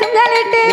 చిందలెట్టి